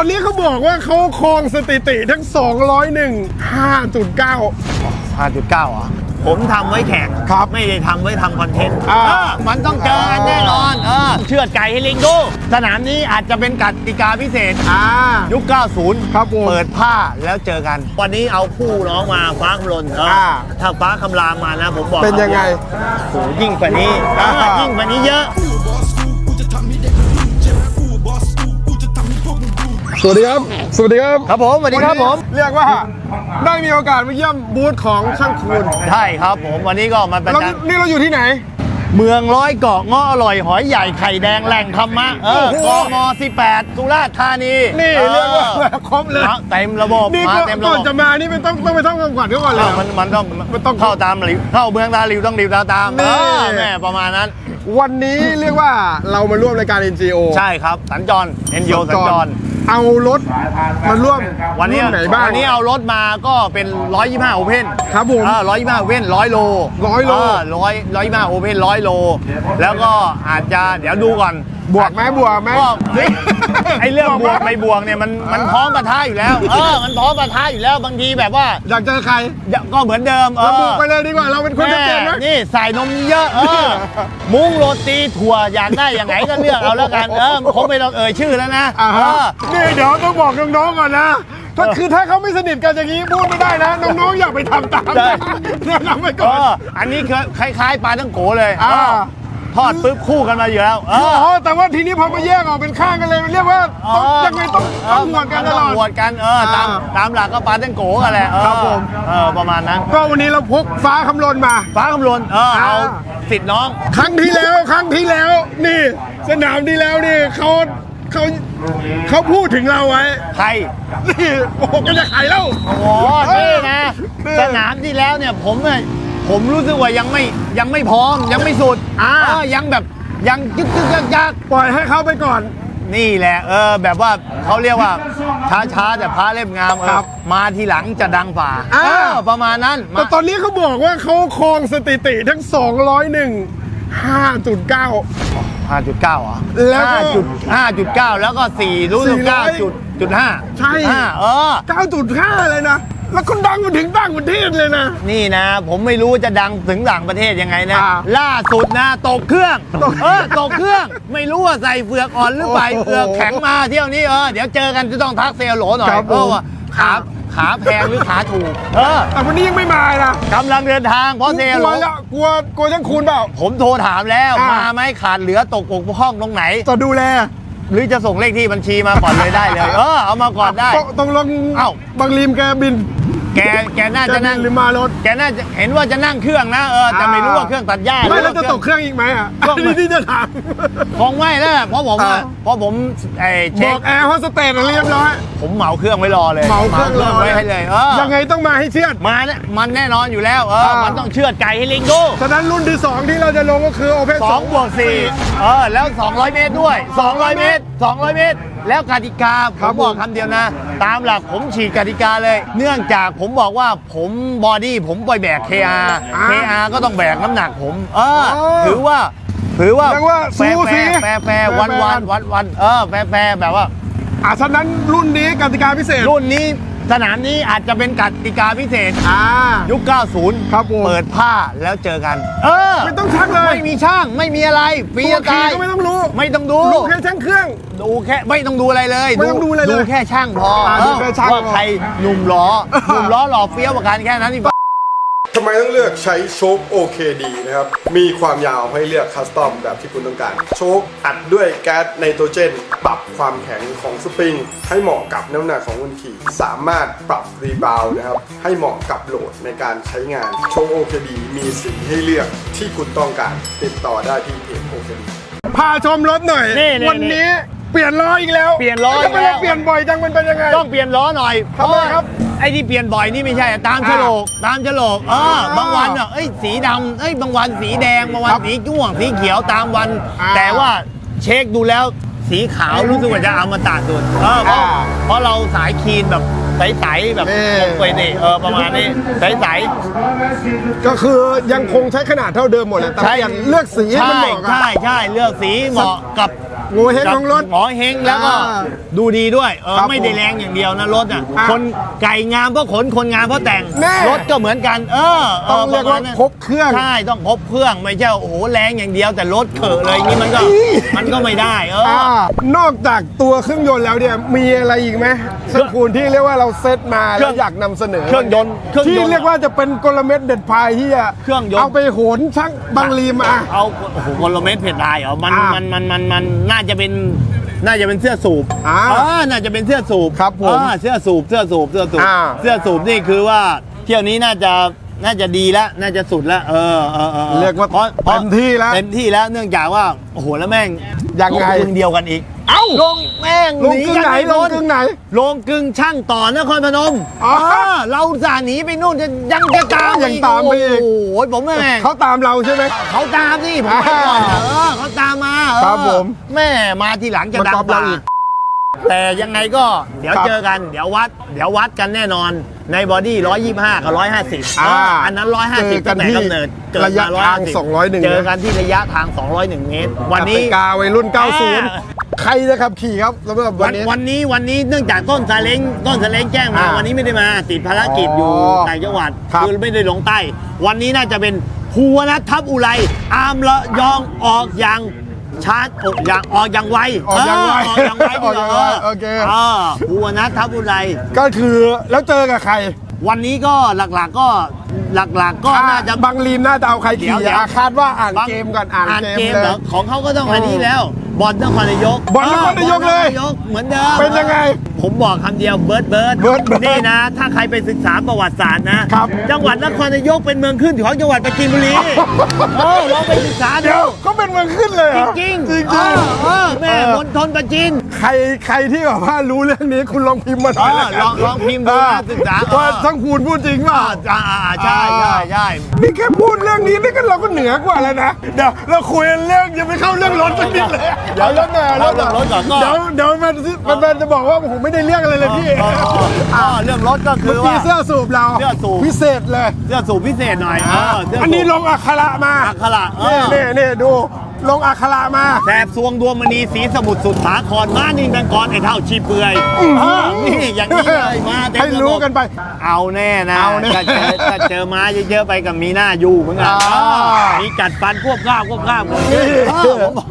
ตอนนี้เขาบอกว่าเขาครองสถิติทั้ง 201 5.9 5.9เหรอผมทำไว้แข่งครับไม่ได้ทำไว้ทำคอนเทนต์อ่าเออมันต้องเจอกันแน่นอนเออเชือดไก่ให้ลิงดูสนามนี้อาจจะเป็นกติกาพิเศษอ่า ยุค 90 ครับผมเปิดผ้าแล้วเจอกัน วันนี้เอาคู่น้องมาฟ้าคำลนเอออา ถ้าฟ้าคำรามมานะ ผมบอกเป็นยังไง โอ้โหยิ่งกว่านี้เอออ่ายิ่งกว่านี้เยอะ สวัสดีครับ สวัสดีครับ ครับผมสวัสดีครับผม เรียกว่าได้มีโอกาสมาเยี่ยมบูธของช่างคูณใช่ครับผมวันนี้ก็มาเป็นแล้วการนี่เราอยู่ที่ไหน เมืองร้อยเกาะเงาะอร่อยหอยใหญ่ไข่แดงแหล่งธรรมะ เออโอ้โหกม18สุราษฎร์ธานีนี่ออเรียกว่าครบเลยมาเต็มระบบนี่มาก็เต็มระก่บอนบ จะมานี่ไม่ต้องต้องไปท่องคำขวัญเขาก่อนเลยอ้าวมันมันต้องมันต้องเข้าตามหลิวเข้าเมืองตาหลิวต้องหลิวตาตามนี่ เออแม่ประมาณนั้น วันนี้เรียกว่าเรามาร่วมรายการ NGO ใช่ครับ สัญจรเอ็นโยสัญจร เอารถมาร่วมวันนี้รุ่ไหนบ้าง วันนี้เอารถมาก็เป็น 125โอเพนครับผมเออ125โอเพน100โล100โลเออ100 125โอเพน100โล แล้วก็อาจจะเดี๋ยวดูก่อน บวกไหมบวกไหมก็เฮ้ยไอเรื่องบวกไหมไม่บวกเนี่ยมันมันพร้อมปะทะอยู่แล้ว เออ มันพร้อมปะทะอยู่แล้วบางทีแบบว่า อยากเจอใครก็เหมือนเดิม เอระบุอไปเลยดีกว่าเราเป็นคนชัดเจนไหมแม่นี่ใส่นมเยอะ เออ มุ้งโรตีถั่วอยากได้อย่างไหนก็เลือกเอาแล้วกัน เออคงไม่ต้องเอ่ยชื่อแล้วนะอ่าเอฮะอนี่เดี๋ยวต้องบอกน้องๆก่อนนะถ้าคือถ้าเขาไม่สนิทกันอย่างนี้พูดไม่ได้นะน้องๆอย่าไปทำตามใช่ นะแนะนำไว้เอก่อน ออันนี้คือคล้ายๆปลาทั้งโกเลยอ่า เออ ทอดปุ๊บคู่กันมาอยู่แล้วเออ๋ออแต่ว่าทีนี้พอมาแยกออกเป็นข้างกันเลยมันเรียกว่าต้องยังไงต้องต้องหวดกันตลอต้องหวดดกันเออตามอ่าตามหลักก็ปลาทั้งโกกันแหละเออครับผมเออประมาณนั้นก็วันนี้เราพกฟ้าคำลนมา ฟ้าคำลนเออเอาอ่าสิทธิ์น้อง ครั้งที่แล้วครั้งที่แล้ว นี่ สนามที่แล้วนี่เขาเขาเขาพูดถึงเราไว้ใครนี่โอ้โหก็จะขายแล้วโอ้โหนี่นะนี่สนามที่แล้วเนี่ยผมเนี่ย ผมรู้สึกว่ายังไม่ยังไม่พร้อมยังไม่สุดอ่าเออยังแบบยังยึกยึกยักยักปล่อยให้เขาไปก่อน นี่แหละ เออ แบบว่าเขาเรียกว่าช้าช้าๆแต่พระเล่มงามเอครัอบมาทีหลังจะดังฝ่าอ่า เออประมาณนั้นแต่มาตอนนี้เขาบอกว่าเขาครองสถิติทั้ง 201 5.9 5.9เหรอแล้วก็5.5 5.9แล้วก็4รู้สึก400 9.5จุดห้าใช่ห้าเออ 9.5 เลยนะ แล้วคนดังมาถึงต่างประเทศเลยนะ นี่นะ ผมไม่รู้จะดังถึงต่างประเทศยังไงนะ อ่าล่าสุดนะตกเครื่องตกเออตกเครื่อง ไม่รู้ว่าใส่เฟือกอ่อนหรือใส่โอ้โหเฟือกแข็งมาเที่ยวนี้เออเดี๋ยวเจอกันจะต้องทักเซลโหลหน่อยครับผม เออว่าขาขาแพงหรือขาถูก เออแต่วันนี้ยังไม่มานะกำลังเดินทางเพราะเซลกโหลัลวจะกลัวกลัวยังคูณเปล่า ผมโทรถามแล้วอ่าม มาไหมขาดเหลือตกปกห้องตรงไหน จะดูแล หรือจะส่งเลขที่บัญชีมาก่อนเลยได้เลย เออเอามาก่อนได้ตตรงลงเอ้าบางริมแกบิน แกแกน่าจะนั่งหรือมารถ แกน่าจะเห็นว่าจะนั่งเครื่องนะเออแต่ไม่รู้ว่าเครื่องตัดหญ้าไม่หรือแล้วจะว่าตกเครื่องอีกไหมอะก็อันนี้ที่จะถาม คงไม่แล้วแหละเพราะผมอะอ่า เพราะผมไอ้บเช็อคกแอร์โฮสเตสเรียบร้อย ผมเหมาเครื่องไว้รอเลยเหมาเครื่องรอไว้ให้เลยเออยังไงต้องมาให้เชื่อด มาเนี่ยมันแน่นอนอยู่แล้วเอออ่ามั มันต้องเชือดไก่ให้ลิงดู ฉะนั้นรุ่นที่ 2 ที่เราจะลงก็คือโอเพนสองบวกสี่เออ แล้ว 200 เมตรด้วย 200 เมตร 200 เมตร แล้วกติกาผครัมบบอกผมคำเดียวนะ ตามหลักผมฉีกกติกาเลย เนื่องจากผมบอกว่าผมบอดี้ผมปล่อยแบก KR KR ก็ต้องแบกน้ำหนักผม เออถือว่าถือว่าเรียกว่าแฟร์สูสีแฟร์แฟร์วันวันวันวันเออแฟร์แฟร์แบบว่า อะฉะนั้นรุ่นนี้กติกาพิเศษ รุ่นนี้ สนามนี้อาจจะเป็นกติกาพิเศษ อ่า ยุค 90 ครับผม เปิดผ้าแล้วเจอกัน เออ ไม่ต้องชักเลย ไม่มีช่าง ไม่มีอะไรฟรีตัวจะขี่ตาย ก็ไม่ต้องรู้ไม่ต้องดู รู้แค่ช่างเครื่อง ดูแค่ไม่ต้องดูอะไรเลยไม่ต้องดูอะไรเลยดูแค่ช่างพออ่าเอดูอแค่ช่างว่าพอใครหนุ่มล้อหนุ่มล้อหล่อเฟี้ยวกว่ากันแค่นั้นนี่ทำไม ต้องเลือกใช้โชค OKD นะครับ มีความยาวให้เลือกคัสตอมแบบที่คุณต้องการ โชคอัดด้วยแก๊สไนโตรเจน ปรับความแข็งของสปริง ให้เหมาะกับน้ำหนักของคนขี่ สามารถปรับรีบาวด์นะครับ ให้เหมาะกับโหลดในการใช้งาน โชค OKD มีสีให้เลือกที่คุณต้องการ ติดต่อได้ที่เพจ OKD พาชมรถหน่อยนี่นี่วันนี้ เปลี่ยนล้ออีกแล้วเปลี่ยนล้ออีทำกไมแล้วเราเปลี่ยนบ่อยจังมันเป็นยังไง ต้องเปลี่ยนล้อหน่อยทำไมครับไอ้ที่เปลี่ยนบ่อยนี่ไม่ใช่ตามฉลกตามฉลกเอออ่าบางวันอะเอ้ยสีดำเอ้ยบางวันสีแดงบางวันครับสีม่วงสีเขียวตามวัน อ่าแต่ว่าเช็คดูแล้วสีขาวรู้สึกว่าจะเอามาตัดสุดเออเพราะอ่าเพราะเราสายคีนแบบใสๆแบบนี่คงไปนี่เออประมาณนี้ใส ก็คือยังคงใช้ขนาดเท่าเดิมหมดเลยแต่ๆเปลี่ยนเลือกสีให้มันใช่เหมาะกับใช่ใช่เลือกสีเหมาะกับโง่เฮงของรถหมอเฮงแล้วก็อ่าดูดีด้วยเออครับไม่ได้แรงอย่างเดียวนะรถอะอะคนไก่งามเพราะขนคนงามเพราะแต่งแน่ รถก็เหมือนกัน เออต้องเรียกว่าปะมณนั้นครบเครื่อง ใช่ต้องครบเครื่องไม่ใช่โอ้โหแรงอย่างเดียวแต่รถเขอะเลยอย่างนี้มันก็มันก็ไม่ได้เอออ อ่านอกจากตัวเครื่องยนต์แล้วเนี่ยมีอะไรอีกไหมสกุลที่เรียกว่าเราเซตมาเครื่แล้องวอยากนำเสนอ เครื่องยนต์เครื่องยนต์ที่เรียกว่าจะเป็นกลเม็ดเด็ดพายที่จะเครื่องยนต์ เอาไปโหนช่างบางรีมา เอาโอ้โหคนละเม็ดเผ็ดลายเหรอมันอ่ามัมันมันมันมันน่าจะเป็นน่าจะเป็นเสื้อสูบอ่าเออน่าจะเป็นเสื้อสูบครับผมเออเสื้อสูบ เสื้อสูบ เสื้อสูบ อ่า เสื้อสูบนี่คือว่าเที่ยวนี้น่าจะน่าจะดีแล้วน่าจะสุดแล้วเออเออเออออเรียกว่าพะพะเต็มที่แล้ว เต็มที่แล้วเนื่องจากว่าโอ้โหแล้วแม่งยังไงลกึ่งเดียวกันอีก เอ้าลงแม่งลงกึ่งไหนม่ลงพ้กึ่งไหน ลงกึ่งช่างต่อนครพนมอ๋อเออเราสาห์หนีไปนู่นจะยังจะตามยังตามไปอีกโอ้โหผมแม่งเขาตามเราใช่ไหมเขาตามสิผมไปก่อนเออเขาตามมาเออครับผมแม่มาทีหลังจะมาดังก๊อปกว่าเราอีกแต่ยังไงก็เดี๋ยวครับเจอกันเดี๋ยววัด เดี๋ยววัดกันแน่นอนในบอดี้125 กับ 150อ่าอันนั้นเจอ150กัตั้นงแต่ที่กำเนิดเกิดระยะมาทาง150 201 เจอกันที่ระยะทาง 201 เมตร วันนี้กติกาวัยรุ่นอ่า90 ใครจะขับขี่ครับสำหรับวัวันนนี้ วันนี้วันนี้เนื่องจากต้นซาเล้งต้นซาเล้งแจ้งมาอ่าวันนี้ไม่ได้มาติดภารกิจอยู่อ๋อต่างจังหวัดครับคือไม่ได้ลงใต้ วันนี้น่าจะเป็นภูวนัททับอุไรอาร์มละยองออกอย่างชาร์จออกอย่างออกอย่างไวออกอย่างไวเออออกอย่างไวออกอย่างไวโอเคเออภูวนัททับอุไร ก็คือแล้วเจอกับใครวันนี้ก็หลักๆก็หลักๆก็น่าจะบางรีมน่าจะเอาใครเดี๋ขี่ยวเดี๋ยวอะคาดว่าอ่านบางเกมก่อนอ่านเกมเกมเลเหรอยของเขาก็ต้องอันนี้แล้ว บอลนครนายกบอลนครนายกเลยบอลนครนายกเหมือนเดิมเป็นยังไงผมบอกคำเดียวเบิร์ดเบิร์ดเบิร์ดเบิร์ดนี่นะ ถ้าใครไปศึกษาประวัติศาสตร์นะครับ จังหวัดนครนายกเป็นเมืองขึ้นของจังหวัดปราจีนบุรีเออลองไปศึกษาเดี๋ดูยวเขาเป็นเมืองขึ้นเลยเหจรริองจริงจริงเอจริงอเออแม่เออมณฑลปราจีน ใครใครที่แบบว่ารู้เรื่องนี้คุณลองพิมพ์มาหน่อยเออแล้วกันลองลองพิมพ์ดูนะศึกษาว่าเออทั้งคูณพูดจริงเปล่าอ่า อ่าอ่าใช่ใช่ใช่นี่แค่พูดเรื่องนี้นี่ก็เราก็เหนือกว่าแล้วนะ เดี๋ยวเราคุยกันเรื่องยังไม่เข้าเรื่องรถสักนิดเลยเดี๋ยวเรื่องหน่อยเอาเรื่องรถก่อนก็เดี๋ยวเดี๋ยวมันมันมันจะบอกว่าผมไม่ได้เรื่องอะไรเลยพี่เออเออเออเรื่องรถก็คืเมื่ออกี้ว่า เสื้อสูบเราเสื้อสูบ พิเศษเลย เสื้อสูบพิเศษหน่อยเออเสื้สูบอันนี้ลงอักขระมาอักขระเอนี่อนี่นี่ดู ลงอักขระมา แสบซวงดวงมณีสีสมุทรสุดสาครมานิ่งดังกรไอ้เท่าชีเปลือยอื้อหืเอออนี่อย่างนี้เลยมาเต็มให้รู้กันไป เอาแน่นะเอาแน่ถ้าเจอถ้าเจอม้าเยอะๆไปกับมีหน้าอยู่เหมือนกันอ่าเออมีกัดฟันควบข้าวควบข้าวนี่เออผมบอก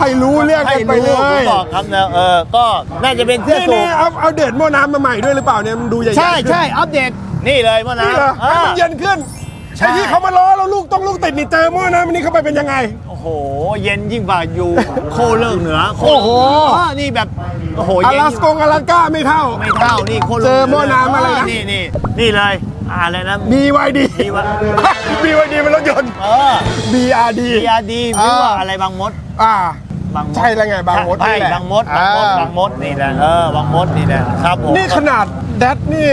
ให้รู้เรื่องให้กันไปรู้เลผมยบอกครับนะเออก็น่าจะเป็นเสื้อนี่สูนี่บเอาเอาเดดหม้อน้ำมาใหม่ด้วยหรือเปล่าเนี่ยมันดูใหญ่ๆใช่ขึ้นใช่อัปเดตนี่เลยเมื่อนี่นะเหรอเอให้อมันเย็นขึ้น ใช่ ไอ้ที่เขามาล้อเราลูกต้องลูกติดนี่เจอหม้อน้ำอันนี้เข้าไปเป็นยังไง โอ้โห เย็นยิ่งกว่าอยู่ โคเลิกเหนือโอ้โหเออนี่แบบ โอ้โหอาเย็นลาสยิ่งกงอาลาสก้าไม่เท่า ไม่เท่านี่โคตรเจอหม้อน้ำอะไรนะ นี่นี่นี่เลยอะไรนะ BYD ดีวะ BYD เป็นรถยนต์ เออ BRD ดีอาดีหรือว่าอะไรบางมด อ่า บางมดใช่แล้วไงบางมดใช่นี่แหละบางมดบางมดอ่า บางมดนี่แหละเออบางมดนี่แหละครับผมนี่ขนาด แดดนี่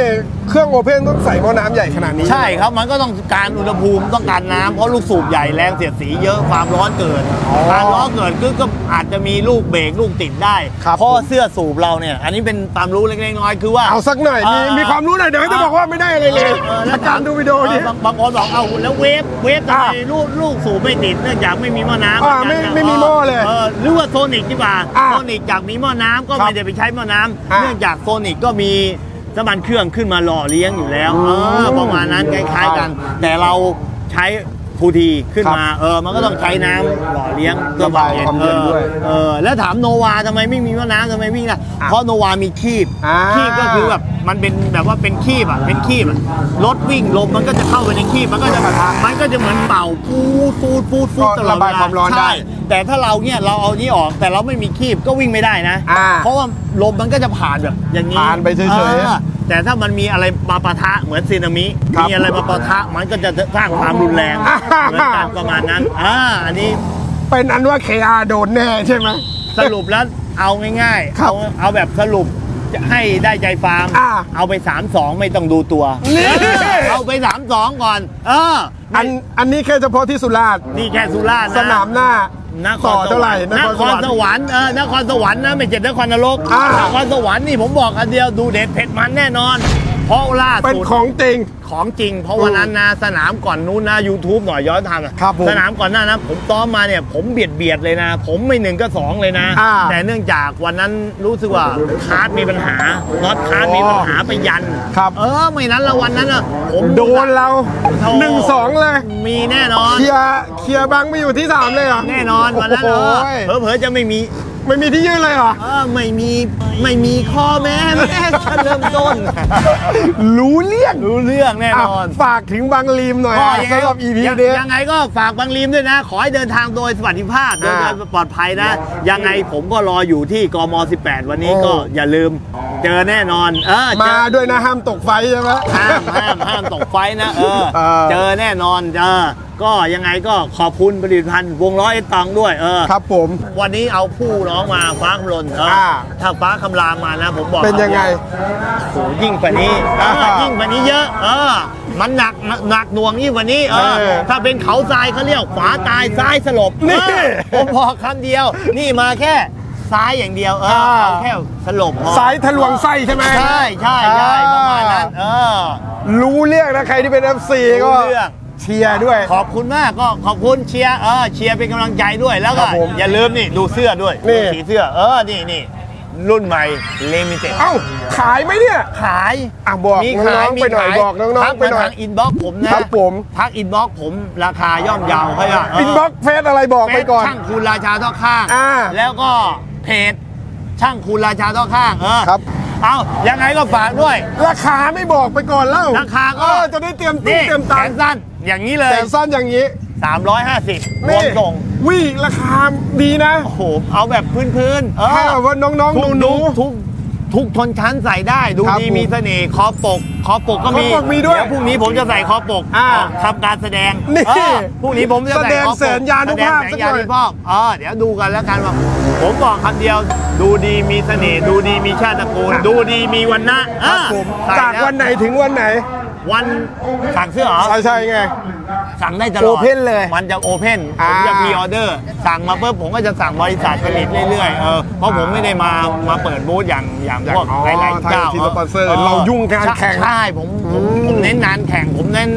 เครื่องโอเพนต้องใส่หม้อน้ำใหญ่ขนาดนี้ ใช่ครับมันก็ต้องการอุณหภูมิต้องการน้ำเพราะลูกสูบใหญ่แรงเสียดสีเยอะความร้อนเกิดอ๋อความร้อนเกิดก็ก็อาจจะมีลูกเบรกลูกติดได้ครับเพราะเสื้อสูบเราเนี่ย อันนี้เป็นความรู้เล็กๆน้อยๆคือว่าเอาสักหน่อยมีเออมีความรู้หน่อยเดี๋ยวจะบอกว่าไม่ได้อะไรเลยเออแล้วอาจารย์ดูวิดีโอนี้เบางบางคนบอกเอาแล้วเวฟเวฟทำไมอะลูกลูกสูบไม่ติดเนื่องจากไม่มีหม้อน้ำอ่าไม่ไม่มีหม้อเลยเออหรือว่าโซนิกดีกว่าอะโซนิกจากมีหม้อน้ำก็ครับไม่ได้ไปใช้หม้อน้ำอะ เนื่องจากโซนิกก็มี น้ำมันเครื่องขึ้นมาหล่อเลี้ยงอยู่แล้วอืมเออประมาณนั้นคล้ายๆกัน แต่เราใช้ฟูทีขึ้นมาเออมันก็ต้องใช้น้ำหล่อเลี้ยงเพื่อความเย็นระบายความเย็นด้วยเออแล้วถามโนวาทำไมไม่มีหม้อน้ำทำไมวิ่งล่ะอะเพราะโนวามีคีบอ่าคีบก็คือแบบมันเป็นแบบว่าเป็นคีบอะเป็นคีบอะรถวิ่งลมมันก็จะเข้าไปในคีบมันก็จะมันก็จะเหมือนเป่าฟูดฟูดฟูดฟูดตลอดระบายความร้อนได้ใช่ แต่ถ้าเราเนี่ยเราเอานี้ออกแต่เราไม่มีคีบก็วิ่งไม่ได้นะ อ่าเพราะว่าลมมันก็จะผ่านแบบอย่างนี้ผ่านไปเฉยๆออแต่ถ้ามันมีอะไรมาปะทะเหมือนซีนามิครับ มีอะไรมาปะทะมันก็จะสร้างความรุนแรงอ่าเหมือนกันประมาณนั้นอ่าอันนี้เป็นอันว่า KR โดนแน่ใช่ไหม สรุปแล้วเอาง่ายๆครับเอาเอาแบบสรุปให้ได้ใจฟาร์มอ่า เอาไป3-2ไม่ต้องดูตัวนี่เอาไป3-2ก่อน เอออันอันนี้แค่เฉพาะที่สุราษฎร์นี่แค่สุราษฎร์นะสนามหน้า นคต่อรสเท่าวไหรร่รค์นครสวรรค์เออนครสวรรค์นะไม่ใช่นครนรกอ่านครสวรรค์นี่ผมบอกอันเดียวดูเด็ดเผ็ดมันแน่นอน เพราะล่าเป็นสุด ของจริง ขของจริง เพราะวันนั้นนะสนามก่อนนู้นนะ YouTube หน่อยย้อนทางอะครับผมสนามก่อนหน้านะผมซ้อมมาเนี่ยผมเบียดเบียดเลยนะ ผมไม่หนึ่งก็สองเลยนะ อ่า แต่เนื่องจากวันนั้นรู้สึกว่าคาร์ดมีปัญหาน็อตคาร์ดมีปัญหาไปยัน ครับ เออไม่นั้นละวันนั้นอะผมโดนเราโธ่หนึ่งสองเลย มีแน่นอน เคลียร์เคลียร์บังไม่อยู่ที่สามเลยเหรอแน่นอนวันนั้นเอโอ้อโหเผลอๆจะไม่มี ไม่มีที่ยืนเลยเหรอ เออไม่มีไม่มีข้อแม้แม้จะเริ่มต้น รู้เรื่องรู้เรื่องแน่นอนอะฝากถึงบังลีมหน่อยก็อะยังไงสำหรับ EP ยังนี้ยังไงก็ฝากบางลีมด้วยนะ ขอให้เดินทางโดยสวัสดิภาพเดินอ่าโดยปลอดภัยนะ ยังไงผมก็รออยู่ที่กม 18 วันนี้โอ้ก็อย่าลืมเจอแน่นอน เออเจมาอด้วยนะห้ามตกไฟใช่ไหมห้ามห้ามห้ามตกไฟนะเออเออเจอแน่นอนเออก็ยังไงก็ขอบคุณผลิตภัณฑ์วงล้อเอตองด้วยเออครับผม วันนี้เอาผู้น้องมาฟ้าคำลนเอออ่าถ้าฟ้าคำรามมานะ ผมบอกเป็นยังไง โอ้โหยิ่งกว่านี้เอออ่ายิ่งกว่านี้เยอะ เออ มันหนักหนักหน่วงยิ่งกว่านี้เออ เออถ้าเป็นเขาทรายเขาเรียกขวาตายซ้ายสลบนี่เออผมบอกคำเดียว นี่มาแค่ซ้ายอย่างเดียวเอออ่าเอาแค่สลบพอสายทะลวงไส้ใช่ไหมใช่ใช่ใช่ประมาณนั้นเออ รู้เรื่องนะใครที่เป็น FC ก็รู้เรื่อง เชียร์ด้วย ขอบคุณมากก็ขอบคุณเชียร์เออเชียร์เป็นกำลังใจด้วยแล้วครัก็บผมอย่าลืมนี่ดูเสื้อด้วยนี่ดูสีเสื้อเออนี่นี่รุ่นใหม่เลมิเต็ดเอ้าขายไหมเนี่ย ขายอะบอกมีน้ขายองๆมีไปหน่อยขายบอกน้องๆทักไปมาหน่อยทางอินบ็อกซ์ผมนะครับผม ทักอินบ็อกซ์ผมราคาย่อมเยาวเขาว่าอินบ็อกเฟซอะไรบอกไปก่อนช่างคูณราชาท่อข้าง อ่าแล้วก็เพจช่างคูณราชาท่อข้างเออครับ เอายังไงก็ฝากด้วย ราคาไม่บอกไปก่อนแล้วราคาก็เออจะได้เตรียมตุ้นี่เตรียมแขตังนค์สั้น อย่างนี้เลยแสนสั้นอย่างนี้350รวนี่มส่งวิราคาดีนะ โอ้โหเอาแบบพื้นๆเออให้แบบว่าน้องๆทุกหนูทุกทุกชนชั้นใส่ได้ดูครับดีผมมีเสน่ห์คอปกคอปกก็มีคอปกมีด้วยเดี๋ยวพรุ่งนี้ผมจะใส่คอปกอ่าออกทำการแสดงนี่เออพรุ่งนี้ผมจะใส่แสดงคอปกแสนยานุภาพแสดงสัแสกนหน่อย ยานุภาพเออเดี๋ยวดูกันแล้วกันว่าผมบอกคำเดียว ดูดีมีเสน่ห์ดูดีมีชาติตระกูล ดูดีมีวันนะคอ่ารับผมใส่จากแล้ว วันไหนถึงวันไหน วันสั่งเสื้อเหรอ ใช่ใช่ไง สั่งได้ตลอด Open เลย มันจะโอเพนผอ่า มจะพรีออเดอร์ สั่งมาปุ๊บผมก็จะสั่งบริษัทผลิตเรื่อยๆเออเพราะผมไม่ได้มามาเปิดบูธอย่างอย่างอย่างพวกอ๋อหลายๆเจ้าทางที่สปอนเซอร์เรายุ่งงานแข่งใช่ผมผมผมเน้นงานแข่ง ผมเน้น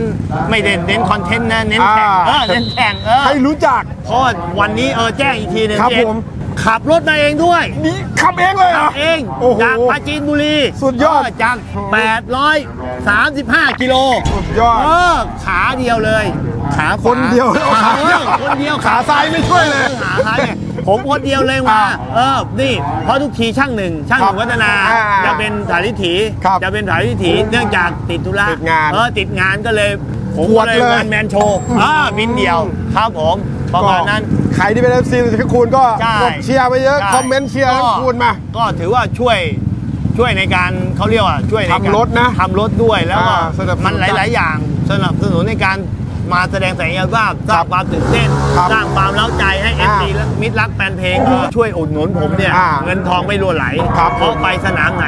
ไม่ได้เน้นคอนเทนต์นะเน้นแข่งเออ่าอเน้นแข่งเออให้รู้จัก เพราะว่าวันนี้เออแจ้งอีกทีหนึงครับพี่เอ็กผม ขับรถมาเองด้วยนี่ขับเองเลยเหรขัอบเองโอ้โห จากปราจีนบุรีสุดยอด เจาก835 กิโลสุดยอด เออขาเดียวเลย ขาขวาคนเดียวแล้วขาเออคนเดียวขาซ้ายไม่ช่วยเลยขาซ้ายเนี่ยผมคนเดียวเลยมาอ่าเออนี่เพราะทุกทีช่างหนึ่งช่างหนึ่งครับวัฒนาอ่าจะเป็นสาริถีครับจะเป็นสาริถีเนื่องจากติดธุระติดงานเออติดงานก็เลยผมขวก็ดเลยเลย วันแมนโชว์อ่าบินเดียวครับผม ประมาณนั้นก็ใครที่เป็น FC ทุกคูณก็ใช่กดเชียร์ไปเยอะใช่คอมเมนต์เชียร์ก็ทุกคูณมา ก็ถือว่าช่วยช่วยในการเขาเรียกว่าช่วยในการทำรถนะทำรถด้วยแล้วก็อ่าสนับสนุนมันหลาย ๆ อย่างสนับสนุนในการ มาแสดงศักยภาพสร้างความตื่นเต้นครับสร้างความเล้าใจให้เออ่าฟซีและมิตรรักแฟนเพลงเออช่วยอุดหนุนผมเนี่ยอ่าเงินทองไม่รั่วไหลครับ เพราะไปสนามไหน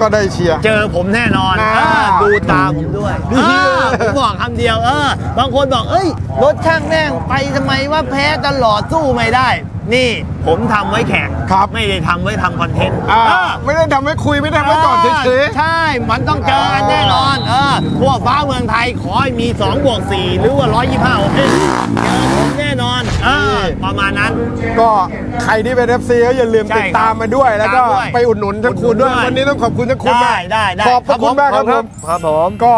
ก็ได้เชียร์ เจอผมแน่นอนอ่าเออดูตาผมด้วยดีเออเลยผมบอกคำเดียวเออบางคนบอกเอ้ย รถช่างแม่งไปทำไมว่าแพ้ตลอดสู้ไม่ได้ นี่ผมทำไว้แข่งครับ ไม่ได้ทำไว้ทำคอนเทนต์อ่าเออ ไม่ได้ทำให้คุยไม่ได้ทำให้จอดเฉย ใช่ มันต้องเจอกันแน่นอนเออพวกฟ้าเมืองไทยขอให้มี2บวก4หรือว่า 125โอเคเจอผมแน่นอนเออประมาณนั้น ๆ ก็ใครที่เป็น FC ก็อย่าลืมใช่ติดตามมาด้วย แล้วก็ตามด้วยไปอุดหนุนทั้งคูณด้วย อุดหนุนด้วยวันนี้ต้องขอบคุณทั้งคูณได้มากได้ได้ขอบพระคุณมากครับผม ครับผม ก็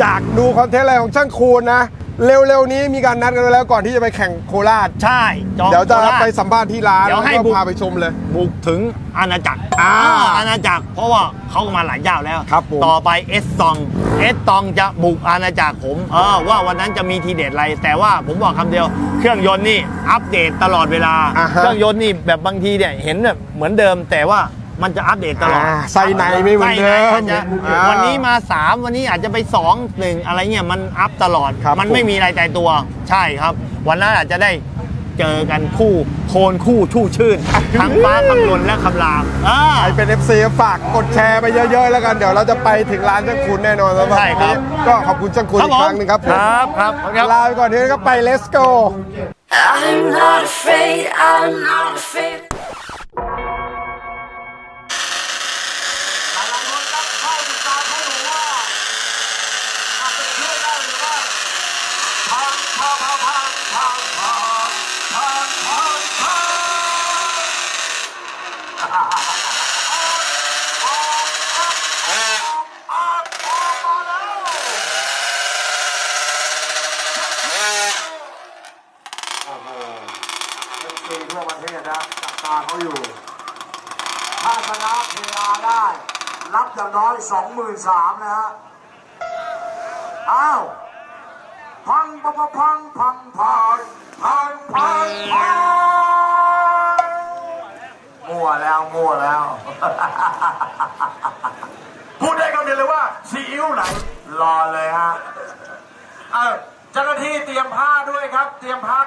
อยากดูคอนเทนต์อะไรของช่างคูณนะ เร็วๆนี้มีการนัดกันไว้แล้วก่อนที่จะไปแข่งโคราช ใช่จองเดี๋ยวจะโคราช ไปสัมภาษณ์ที่ร้านเดี๋ยวให้แล้วบุก็กพาไปชมเลย บุกถึงอาณาจักรอ่าอาณาจักร เพราะว่าเขาก็มาหลายเจ้าแล้ว ครับผม ต่อไปเอสตองเอสตองจะบุกอาณาจักรผมเออว่าวันนั้นจะมีทีเด็ดอะไร แต่ว่าผมบอกคำเดียว เครื่องยนต์นี่อัปเดตตลอดเวลา อ่าฮะเครื่องยนต์นี่แบบบางทีเนี่ยเห็นแบบเหมือนเดิมแต่ว่า มันจะอัปเดตตลอดอ่าไส้ในไม่เหมือนเดิมไส้ในมันจะอ่าวันนี้มา 3 วันนี้อาจจะไป 2 1 อะไรเงี้ยมันอัพตลอด ครับมันไม่มีอะไรตายตัว ใช่ครับ วันนั้นอาจจะได้เจอกันคู่โคนคู่ชู่ชื่น ทั้งฟ้าคำลนและคำรามอ่า ใครเป็น FC ฝากกดแชร์ไปเยอะๆ แล้วกัน เดี๋ยวเราจะไปถึงร้านช่างคุณแน่นอนแล้ววันใช่ครับ นี้ก็ขอบคุณช่างคุณอีกครั้งหนึงครับผมครับครับครับ ลาไปก่อนทีนี้ก็ไป let's go I'm not afraid, I'm not afraid. เกมทั่อประเทศนะจับตาเขาอยู่ ถ้าชนะเทาได้ รับอย่างน้อย23,000นะฮะ อ้าว พังปะปะพังพังพังพังพังพังมั่วแล้วมั่วแล้ว พูดได้คำเดียวเลยว่าซีอิ้วไหนรอเลยฮะ เออเจ้าหน้าที่เตรียมผ้าด้วยครับ เตรียมผ้า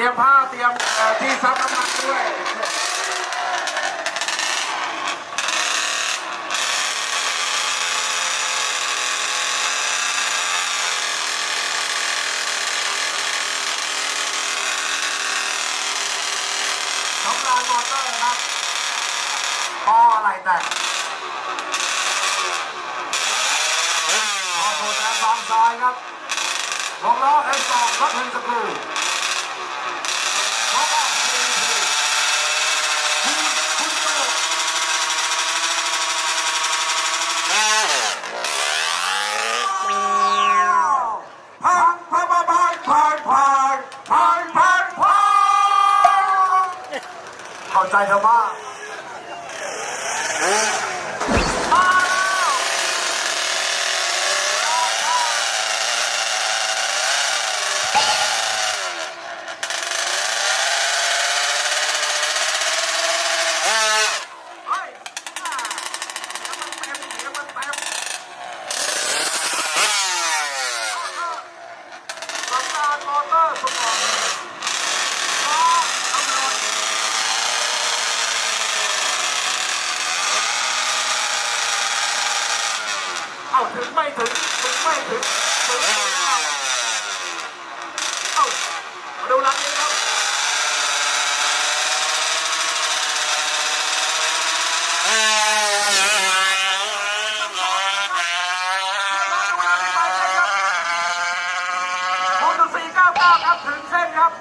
ตรียมผ้าเตรียมที่ซับน้ำมันด้วย สี่เก้าเก้าครับถึงเส้นครับ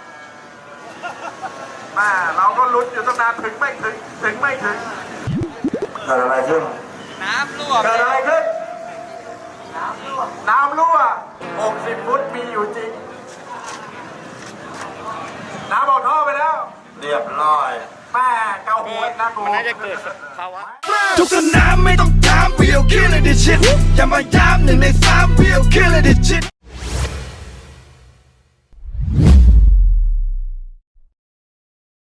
แม่เราก็ลุ้นอยู่ตั้งนานถึงไม่ถึงถึงไม่ถึงเกิดอะไรขึ้นน้ำรั่วเกิดอะไรขึ้นน้ำรั่วน้ำรั่ว60ฟุตมีอยู่จริง น้ำออกท่อไปแล้ว เรียบร้อยแม่เกาหัวนะกูมันน่าจะเกิดภาวะทุกสนามไม่ต้องถาม we'll kill it this shit อย่ามาย้ำหนึ่งในสาม we'll kill it this shit